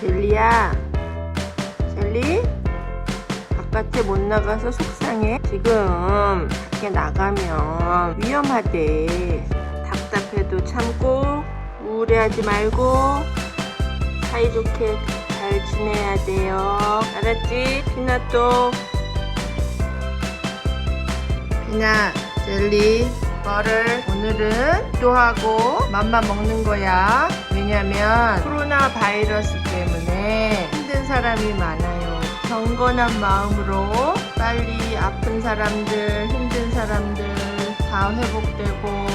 젤리야? 젤리? 바깥에 못 나가서 속상해? 지금 밖에 나가면 위험하대. 답답해도 참고 우울해하지 말고 사이좋게 잘 지내야 돼요. 알았지? 피나또. 피나 젤리 뭐를 오늘은 기도하고 맘만 먹는 거야 왜냐면 코로나 바이러스 때문에 힘든 사람이 많아요. 경건한 마음으로 빨리 아픈 사람들 힘든 사람들 다 회복되고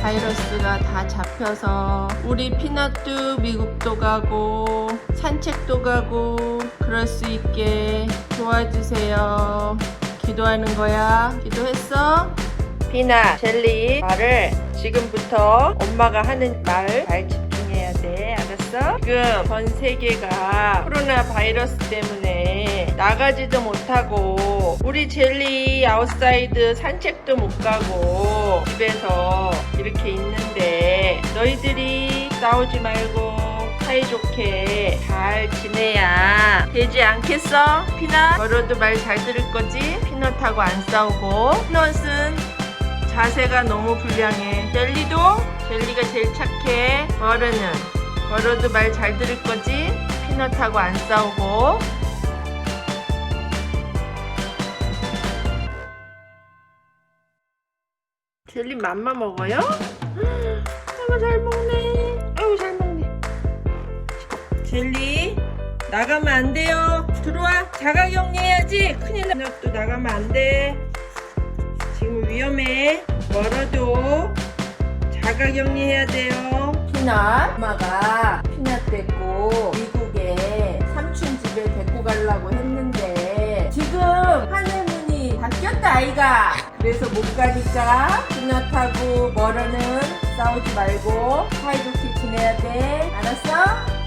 바이러스가 다 잡혀서 우리 피넛도 미국도 가고 산책도 가고 그럴 수 있게 도와주세요. 기도하는 거야. 기도했어? 피나 젤리 말을 지금부터 엄마가 하는 말 잘 알았어? 지금 전 세계가 코로나 바이러스 때문에 나가지도 못하고 우리 젤리 아웃사이드 산책도 못 가고 집에서 이렇게 있는데 너희들이 싸우지 말고 사이좋게 잘 지내야 되지 않겠어? 피넛? 너로도 말 잘 들을 거지? 피넛하고 안 싸우고 피넛은 자세가 너무 불량해. 젤리도 젤리가 제일 착해. 버르는 버르도 말잘 들을 거지? 피넛하고 안 싸우고. 젤리 맘마 먹어요? 아이고 잘 먹네. 아이고 잘 먹네. 젤리 나가면 안 돼요. 들어와. 자가격리 해야지. 큰일 나. 또 나가면 안 돼. 지금 위험해. 멀어도 자가격리 해야 돼요. 피넛 엄마가 데리고 미국에 삼촌 집에 데리고 가려고 했는데 지금 하늘 문이 닫혔다 아이가. 그래서 못 가니까 피넛하고 멀어는 싸우지 말고 사이좋게 지내야 돼. 알았어?